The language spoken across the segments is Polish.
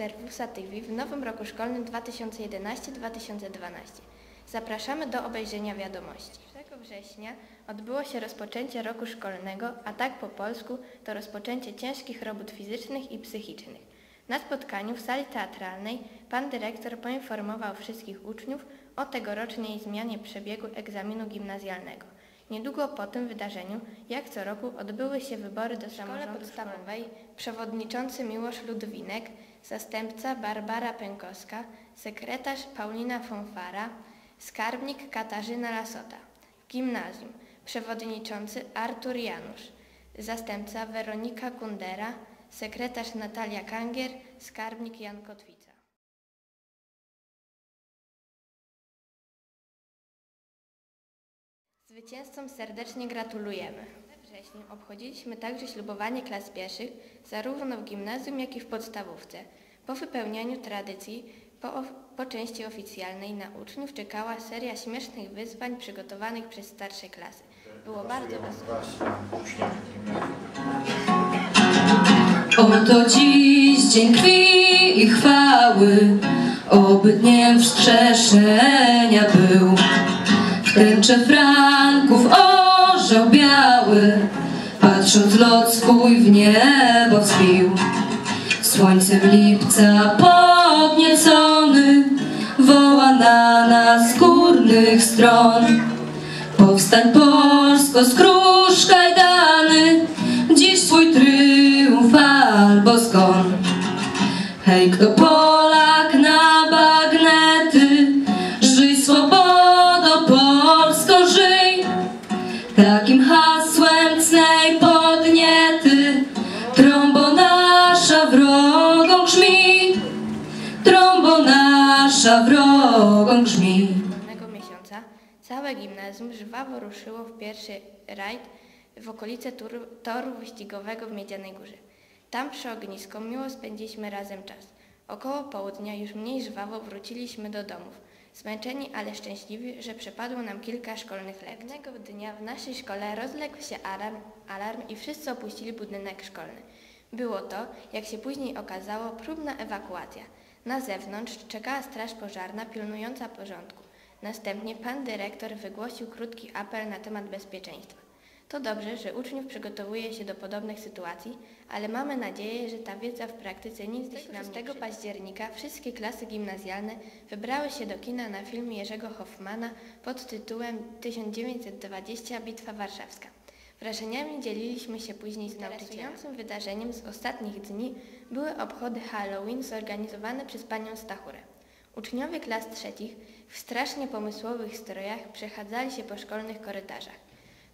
Servusa TV w nowym roku szkolnym 2011-2012. Zapraszamy do obejrzenia wiadomości. 1 września odbyło się rozpoczęcie roku szkolnego, a tak po polsku to rozpoczęcie ciężkich robót fizycznych i psychicznych. Na spotkaniu w sali teatralnej pan dyrektor poinformował wszystkich uczniów o tegorocznej zmianie przebiegu egzaminu gimnazjalnego. Niedługo po tym wydarzeniu, jak co roku, odbyły się wybory do szkoły podstawowej. Przewodniczący Miłosz Ludwinek, zastępca Barbara Pękowska, sekretarz Paulina Fonfara, skarbnik Katarzyna Lasota. Gimnazjum przewodniczący Artur Janusz, zastępca Weronika Kundera, sekretarz Natalia Kangier, skarbnik Jan Kotwica. Zwycięzcom serdecznie gratulujemy. We wrześniu obchodziliśmy także ślubowanie klas pierwszych, zarówno w gimnazjum, jak i w podstawówce. Po wypełnianiu tradycji, po, po części oficjalnej na uczniów czekała seria śmiesznych wyzwań przygotowanych przez starsze klasy. Było bardzo wesoło. Oto dziś dzień krwi i chwały, oby dniem wskrzeszenia był. W tęczę franków orzeł biały, patrząc lot swój w niebo wzbił. Słońcem lipca podniecony, woła na nas z górnych stron. Powstań Polsko, skróż kajdany, dziś swój tryumf albo zgon. Hej, kto Polak Takim hasłem cnej podniety, trąbo nasza wrogą grzmi, trąbo nasza wrogą grzmi. Pewnego miesiąca całe gimnazjum żwawo ruszyło w pierwszy rajd w okolice toru, wyścigowego w Miedzianej Górze. Tam przy ognisku miło spędziliśmy razem czas. Około południa już mniej żwawo wróciliśmy do domów. Zmęczeni, ale szczęśliwi, że przepadło nam kilka szkolnych lekcji. Pewnego dnia w naszej szkole rozległ się alarm, alarm i wszyscy opuścili budynek szkolny. Było to, jak się później okazało, próbna ewakuacja. Na zewnątrz czekała straż pożarna pilnująca porządku. Następnie pan dyrektor wygłosił krótki apel na temat bezpieczeństwa. To dobrze, że uczniów przygotowuje się do podobnych sytuacji, ale mamy nadzieję, że ta wiedza w praktyce nic dziś nam 6 października wszystkie klasy gimnazjalne wybrały się do kina na film Jerzego Hoffmana pod tytułem 1920 Bitwa Warszawska. Wrażeniami dzieliliśmy się później z nauczycielem. wydarzeniem z ostatnich dni były obchody Halloween zorganizowane przez panią Stachurę. Uczniowie klas trzecich w strasznie pomysłowych strojach przechadzali się po szkolnych korytarzach.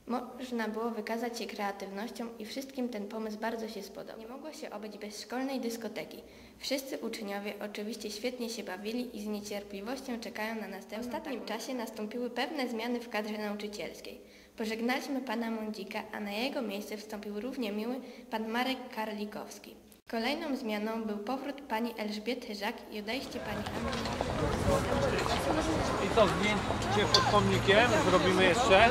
Można było wykazać się kreatywnością i wszystkim ten pomysł bardzo się spodobał. Nie mogło się obyć bez szkolnej dyskoteki. Wszyscy uczniowie oczywiście świetnie się bawili i z niecierpliwością czekają na następną. W ostatnim czasie nastąpiły pewne zmiany w kadrze nauczycielskiej. Pożegnaliśmy pana Mądzika, a na jego miejsce wstąpił równie miły pan Marek Karlikowski. Kolejną zmianą był powrót pani Elżbiety Żak i odejście pani Anny I to zdjęcie pod pomnikiem zrobimy jeszcze.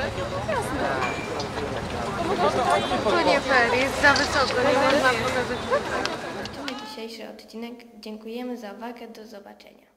To nie fair, jest za wysoko, nie można pokazać. Kończymy dzisiejszy odcinek. Dziękujemy za uwagę. Do zobaczenia.